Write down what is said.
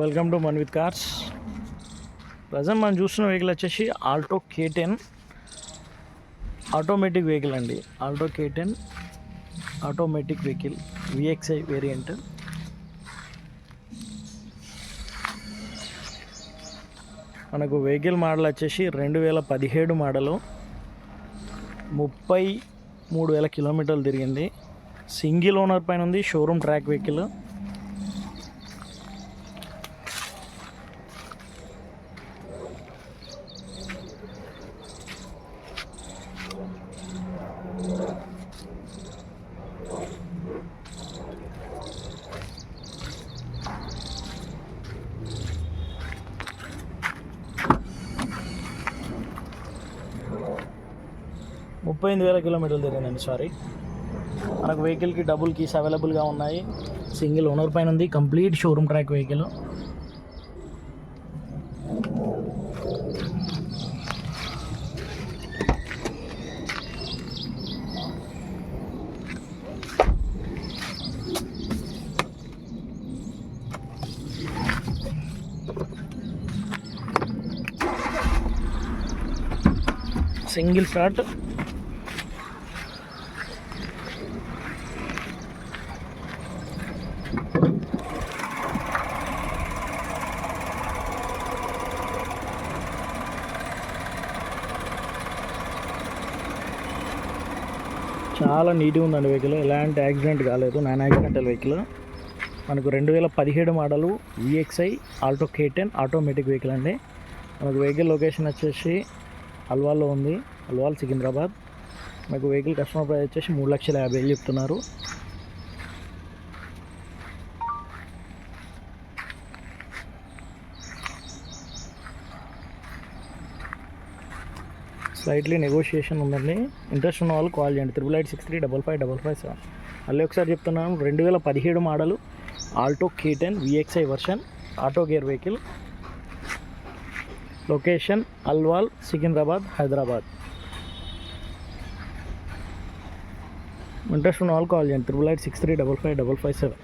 Welcome to man with cars present మనం చూస్తున్న vehicle వచ్చేసి Alto K ten automatic vehicle అండి. Alto K ten automatic vehicle VXI variant మనకు vehicle model వచ్చేసి రెండు వేల పదిహేడు మోడలు ముప్పై మూడు వేల కిలోమీటర్లు తిరిగింది. సింగిల్ ఓనర్ పైన ఉంది షోరూమ్ ట్రాక్ వెహికల్ ముప్పై ఎనిమిది వేల కిలోమీటర్లు తిరిగిందండి సారీ మనకు వెహికల్కి డబుల్ కీస్ అవైలబుల్గా ఉన్నాయి. సింగిల్ ఓనర్ పైన ఉంది complete showroom track vehicle single start చాలా నీట్గా ఉందండి వెహికల్. ఎలాంటి యాక్సిడెంట్ కాలేదు. Non accidental vehicle. మనకు రెండు వేల పదిహేడు model VXI Alto K ten automatic vehicle అండి. మనకు వెహికల్ లొకేషన్ వచ్చేసి అల్వాల్లో ఉంది. అల్వాల్ సికింద్రాబాద్. మనకు వెహికల్ కస్టమర్ ప్రైస్ వచ్చేసి మూడు లక్షల యాభై వేలు చెప్తున్నారు. స్లైట్లీ నెగోషియేషన్ ఉందండి. ఇంట్రెస్ట్ ఉన్న వాళ్ళు కాల్ చేయండి. Triple eight six three double five double five seven మళ్ళీ ఒకసారి చెప్తున్నాను రెండు వేల పదిహేడు model Alto K ten VXI version auto gear vehicle location Alwal Secunderabad Hyderabad interest ఉన్న వాళ్ళు కాల్ చేయండి. Triple eight six three double five double five seven